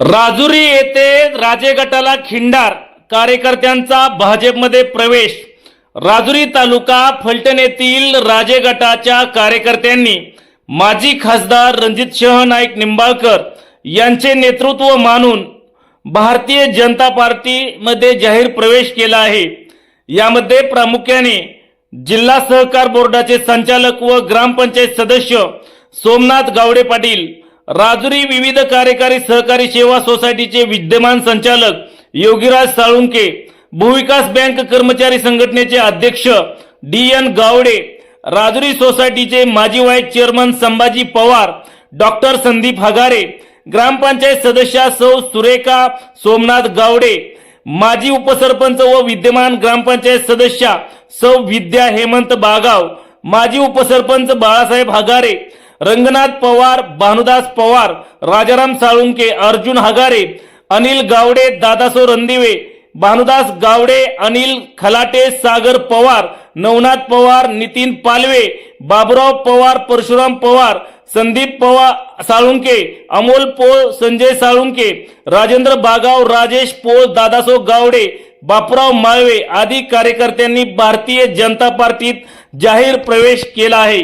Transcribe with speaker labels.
Speaker 1: राजुरी येथे राजे गटाला खिंडार कार्यकर्त्यांचा भाजपमध्ये प्रवेश. राजुरी तालुका फलटण येथील राजे गटाच्या कार्यकर्त्यांनी माजी खासदार रणजित शह नाईक निंबाळकर यांचे नेतृत्व मानून भारतीय जनता पार्टीमध्ये जाहीर प्रवेश केला आहे. यामध्ये प्रामुख्याने जिल्हा सहकार बोर्डाचे संचालक व ग्रामपंचायत सदस्य सोमनाथ गावडे पाटील राजुरी विविध कार्यकारी सहकारी सेवा सोसायटीचे विद्यमान संचालक योगीराज साळुंके भूविकास बँक कर्मचारी संघटनेचे अध्यक्ष डी एन गावडे राजुरी सोसायटीचे माजी vice chairman Sambhaji Pawar doctor Sandeep Hagare ग्रामपंचायत सदस्या सौ सुरेखा सोमनाथ गावडे माजी उपसरपंच व विद्यमान ग्रामपंचायत सदस्या सौ विद्या हेमंत बागाव माजी उपसरपंच बाळासाहेब हगारे रंगनाथ पवार भानुदास पवार राजाराम साळुंके अर्जुन हगारे अनिल गावडे दादासो रणदिवे भानुदास गावडे अनिल खलाटे सागर पवार नवनाथ पवार नितीन पालवे बाबुराव पवार परशुराम पवार संदीप पवार साळुंके अमोल पोळ संजय साळुंके राजेंद्र बागाव राजेश पोळ दादासो गावडे बापूराव माळवे आदी कार्यकर्त्यांनी भारतीय जनता पार्टीत जाहीर प्रवेश केला आहे.